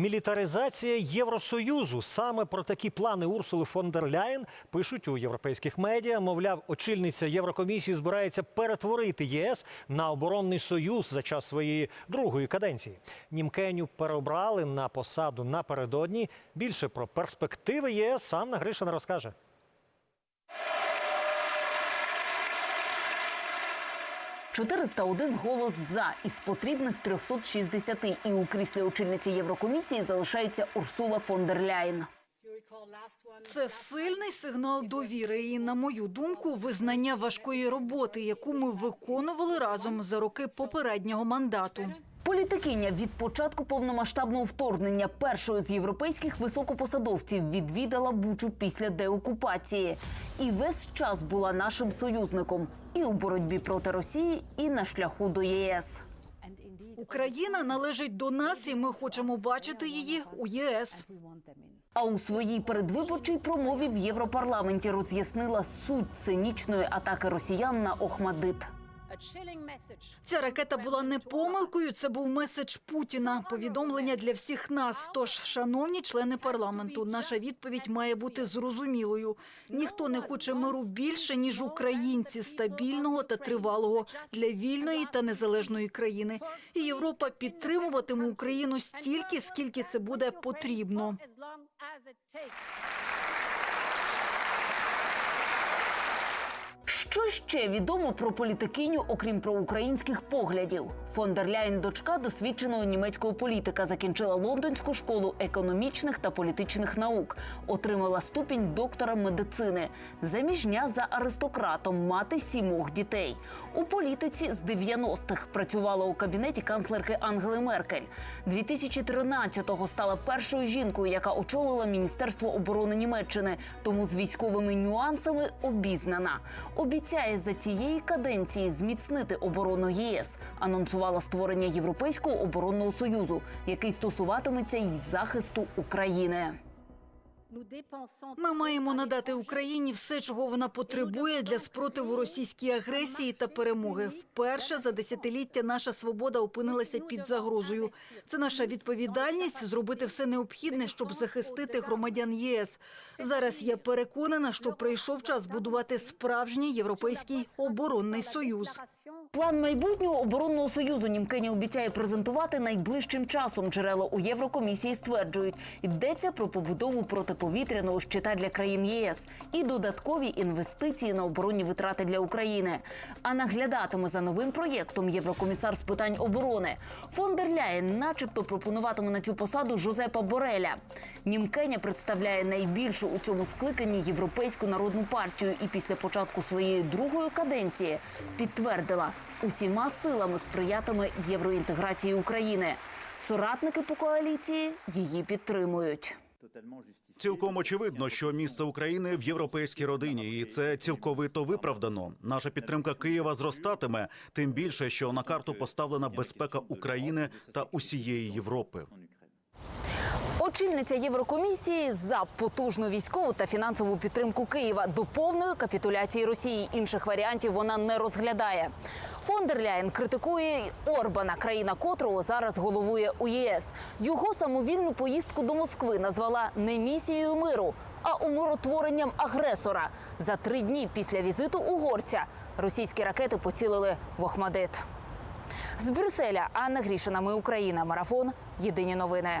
Мілітаризація Євросоюзу. Саме про такі плани Урсули фон дер Ляєн пишуть у європейських медіа. Мовляв, очільниця Єврокомісії збирається перетворити єС на оборонний союз за час своєї другої каденції. Німкеню переобрали на посаду напередодні. Більше про перспективи ЄС Анна Гришина розкаже. – 401 голос за із потрібних 360. І у кріслі очільниці Єврокомісії залишається Урсула фон дер Ляєн. Це сильний сигнал довіри і, на мою думку, визнання важкої роботи, яку ми виконували разом за роки попереднього мандату. Політикиня від початку повномасштабного вторгнення першою з європейських високопосадовців відвідала Бучу після деокупації. І весь час була нашим союзником і у боротьбі проти Росії, і на шляху до ЄС. Україна належить до нас, і ми хочемо бачити її у ЄС. А у своїй передвиборчій промові в Європарламенті роз'яснила суть цинічної атаки росіян на Охмадит. Ця ракета була не помилкою. Це був меседж Путіна. Повідомлення для всіх нас. Тож, шановні члени парламенту, наша відповідь має бути зрозумілою. Ніхто не хоче миру більше ніж українці стабільного та тривалого для вільної та незалежної країни. І Європа підтримуватиме Україну стільки, скільки це буде потрібно. Що ще відомо про політикиню, окрім проукраїнських поглядів? Фон дер Ляєн, дочка досвідченого німецького політика, закінчила лондонську школу економічних та політичних наук, отримала ступінь доктора медицини, заміжня за аристократом, мати сімох дітей. У політиці з 90-х працювала у кабінеті канцлерки Ангели Меркель. 2013-го стала першою жінкою, яка очолила Міністерство оборони Німеччини, тому з військовими нюансами обізнана. Обіцяє за цієї каденції зміцнити оборону ЄС. Анонсувала створення Європейського оборонного союзу, який стосуватиметься й захисту України. Ми маємо надати Україні все, чого вона потребує для спротиву російській агресії та перемоги. Вперше за десятиліття наша свобода опинилася під загрозою. Це наша відповідальність зробити все необхідне, щоб захистити громадян ЄС. Зараз я переконана, що прийшов час будувати справжній європейський оборонний союз. План майбутнього оборонного союзу Німкені обіцяє презентувати найближчим часом. Джерела у Єврокомісії стверджують, йдеться про побудову протиповітряного щита для країн ЄС і додаткові інвестиції на оборонні витрати для України. А наглядатиме за новим проєктом єврокомісар з питань оборони. Фон Ляєн, начебто, пропонуватиме на цю посаду Жозепа Бореля. Німкеня представляє найбільшу у цьому скликанні європейську народну партію і після початку своєї другої каденції підтвердила, усіма силами сприятиме євроінтеграції України. Соратники по коаліції її підтримують. Цілком очевидно, що місце України в європейській родині, і це цілковито виправдано. Наша підтримка Києва зростатиме, тим більше, що на карту поставлена безпека України та усієї Європи. Очільниця Єврокомісії за потужну військову та фінансову підтримку Києва до повної капітуляції Росії. Інших варіантів вона не розглядає. Фон дер Ляєн критикує Орбана, країна котрого зараз головує у ЄС. Його самовільну поїздку до Москви назвала не місією миру, а умиротворенням агресора. За три дні після візиту угорця російські ракети поцілили в Охмадит. З Брюсселя Анна Грішина. Ми Україна. Марафон. Єдині новини.